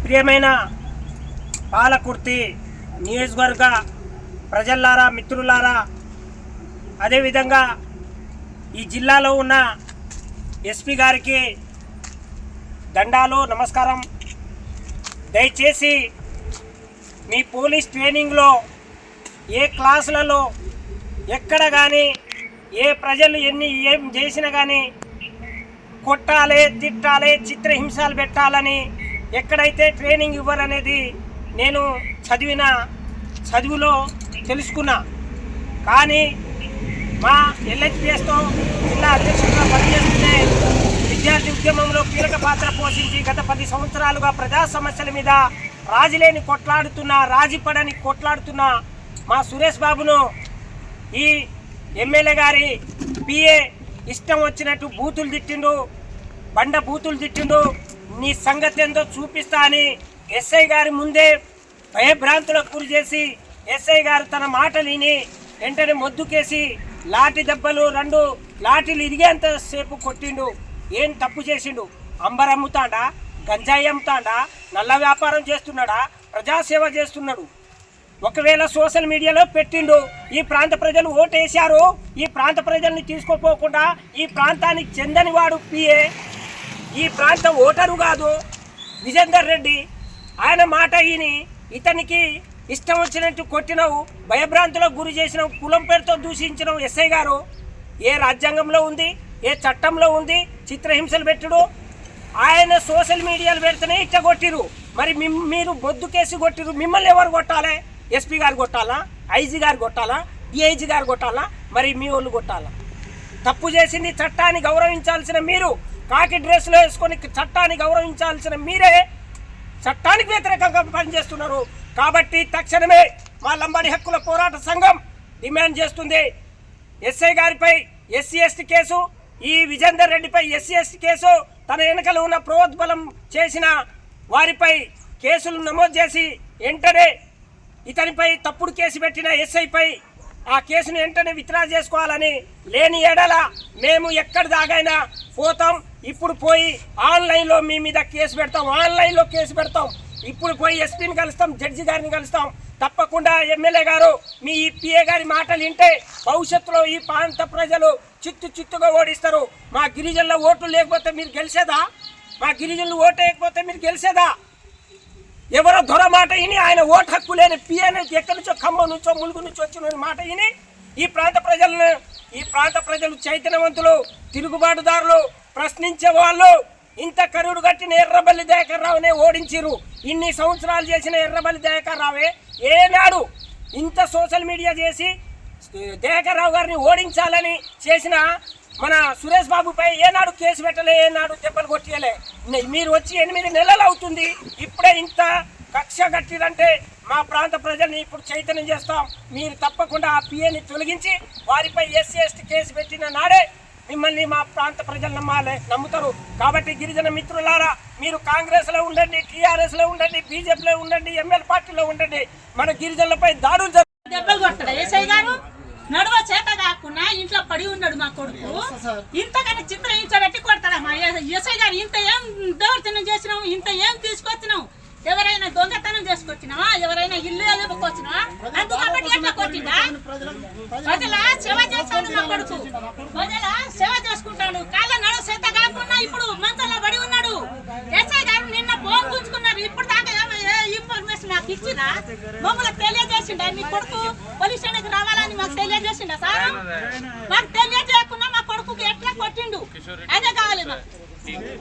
ప్రియమైన పాలకుర్తి నియోజకవర్గ ప్రజల్లారా మిత్రులారా అదేవిధంగా ఈ జిల్లాలో ఉన్న ఎస్పీ గారికి దండాలు నమస్కారం. దయచేసి మీ పోలీస్ ట్రైనింగ్లో ఏ క్లాసులలో ఎక్కడ కానీ ఏ ప్రజలు ఎన్ని ఏం చేసినా కానీ కొట్టాలి తిట్టాలి చిత్రహింసలు పెట్టాలని ఎక్కడైతే ట్రైనింగ్ ఇవ్వాలనేది నేను చదివిన చదువులో తెలుసుకున్నా. కానీ మా ఎల్హెచ్పిఎస్తో జిల్లా అధ్యక్షుడిగా పనిచేస్తుంటే విద్యార్థి ఉద్యమంలో కీలక పాత్ర పోషించి గత పది సంవత్సరాలుగా ప్రజా సమస్యల మీద రాజులేని కొట్లాడుతున్న రాజీపడని కొట్లాడుతున్న మా సురేష్ బాబును ఈ ఎమ్మెల్యే గారి పిఏ ఇష్టం వచ్చినట్టు బూతులు తిట్టిండు. బండ బూతులు తిట్టిండు. నీ సంగతి ఏందో చూపిస్తా అని ఎస్ఐ గారి ముందే భయభ్రాంతులకు గురి చేసి ఎస్ఐ గారు తన మాట విని వెంటనే మొద్దుకేసి లాఠీ దెబ్బలు రెండు లాఠీలు ఇరిగేంత సేపు కొట్టిండు. ఏం తప్పు చేసిండు? అంబర్ అమ్ముతాడా? గంజాయి అమ్ముతాడా? నల్ల వ్యాపారం చేస్తున్నాడా? ప్రజాసేవ చేస్తున్నాడు. ఒకవేళ సోషల్ మీడియాలో పెట్టిండు ఈ ప్రాంత ప్రజలు ఓటేశారు ఈ ప్రాంత ప్రజల్ని తీసుకోపోకుండా ఈ ప్రాంతానికి చెందని వాడు పిఏ. ఈ ప్రాంతం ఓటరు కాదు. విజేందర్ రెడ్డి ఆయన మాట ఈని ఇతనికి ఇష్టం వచ్చినట్టు కొట్టినవు భయభ్రాంతులకు గురి చేసినావు కులం పేరుతో దూషించినవు ఎస్ఐ గారు. ఏ రాజ్యాంగంలో ఉంది? ఏ చట్టంలో ఉంది? చిత్రహింసలు పెట్టుడు. ఆయన సోషల్ మీడియాలు పెడితేనే ఇట్ట కొట్టిరు. మరి మీరు బొద్దు కేసు కొట్టిరు. మిమ్మల్ని ఎవరు కొట్టాలి? ఎస్పీ గారు కొట్టాలా? ఐజీ గారు కొట్టాలా? డిఐజీ గారు కొట్టాలా? మరి మీ వాళ్ళు కొట్టాలా? తప్పు చేసింది చట్టాన్ని గౌరవించాల్సిన మీరు కాకి డ్రెస్సులు వేసుకొని చట్టాన్ని గౌరవించాల్సిన మీరే చట్టానికి వ్యతిరేకంగా పనిచేస్తున్నారు. కాబట్టి తక్షణమే మా లంబాడి హక్కుల పోరాట సంఘం డిమాండ్ చేస్తుంది. ఎస్ఐ గారిపై ఎస్సీ ఎస్టీ కేసు ఈ విజేందర్ రెడ్డిపై ఎస్సీ ఎస్టీ కేసు తన వెనుకలు ఉన్న ప్రోద్బలం చేసిన వారిపై కేసులు నమోదు చేసి వెంటనే ఇతనిపై తప్పుడు కేసు పెట్టిన ఎస్ఐపై ఆ కేసును వెంటనే విత్డ్రా చేసుకోవాలని లేని ఎడల మేము ఎక్కడ దాగైనా పోతాం. ఇప్పుడు పోయి ఆన్లైన్లో మీ మీద కేసు పెడతాం ఆన్లైన్లో కేసు పెడతాం. ఇప్పుడు పోయి ఎస్పీని కలుస్తాం జడ్జి గారిని కలుస్తాం. తప్పకుండా ఎమ్మెల్యే గారు మీ ఈ పిఏ గారి మాటలు వింటే భవిష్యత్తులో ఈ ప్రాంత ప్రజలు చిత్తు చిత్తుగా ఓడిస్తారు. మా గిరిజనుల ఓట్లు లేకపోతే మీరు గెలిచేదా? మా గిరిజనులు ఓటు వేయకపోతే మీరు గెలిచేదా? ఎవరో దొర మాట విని ఆయన ఓటు హక్కు లేని పిఏని ఎక్కడి నుంచో ఖమ్మం నుంచో ములుగు నుంచో వచ్చిన మాట విని ఈ ప్రాంత ప్రజలను ఈ ప్రాంత ప్రజలు చైతన్యవంతులు తిరుగుబాటుదారులు ప్రశ్నించే వాళ్ళు ఇంత కరుడు కట్టిన ఎర్రబల్లి దయాకర్ రావునే ఓడించిరు ఇన్ని సంవత్సరాలు చేసిన ఎర్రబల్లి దయాకర్ రావే ఏనాడు ఇంత సోషల్ మీడియా చేసి దేకర్రావు గారిని ఓడించాలని చేసిన మన సురేష్ బాబుపై ఏనాడు కేసు పెట్టలే ఏనాడు దెబ్బలు కొట్టియలే. మీరు వచ్చి ఎనిమిది నెలలు అవుతుంది. ఇప్పుడే ఇంత కక్ష కట్టిరంటే మా ప్రాంత ప్రజల్ని ఇప్పుడు చైతన్యం చేస్తాం. మీరు తప్పకుండా ఆ పిఏని తొలగించి వారిపై ఎస్సీ ఎస్టీ కేసు పెట్టిన నాడే మిమ్మల్ని మా ప్రాంత ప్రజలు నమ్మాలి నమ్ముతారు. కాబట్టి గిరిజన మిత్రులారా మీరు కాంగ్రెస్లో ఉండండి టీఆర్ఎస్లో ఉండండి బీజేపీలో ఉండండి ఎంఎల్ పార్టీలో ఉండండి మన గిరిజనులపై దాడులు జరు- దెబ్బలు కొట్టడా గారు? నడువ చేత కాకుండా ఇంట్లో పడి ఉన్నాడు మా కొడుకు. ఇంతకన్నా చిత్రం ఇంచబెట్టి కొడతాడా మా ఎస్ఐ గారు? ఇంత ఏం దౌర్జన్యం చేసినావు? ఇంత ఏం తీసుకొచ్చినావు? ఎవరైనా దొంగతనం చేసుకొచ్చినావా? ఎవరైనా ఇల్లు ఎలుపుకొచ్చినావా? అందు కాబట్టి ఎట్లా కొట్టిందా? ప్రజల సేవ చేస్తాడు నా కొడుకు. ప్రజల సేవ చేసుకుంటాడు. కాళ్ళ నడు సేత కాకుండా ఇప్పుడు మంచంలో పడి ఉన్నాడు. ఎస్ఐ గారు నిన్న ఫోన్ గుంజుకున్నారు ఇప్పుడు దాకా ఇన్ఫర్మేషన్ నాకు ఇచ్చినా మమ్మల్ని తెలియజేసిండ? మీ కొడుకు పోలీస్ స్టేషన్కి రావాలని మాకు తెలియజేసిండ సార్? మాకు తెలియజేయకుండా మా కొడుకుకి ఎట్లా కొట్టిండు? అదే కావాలి మాకు.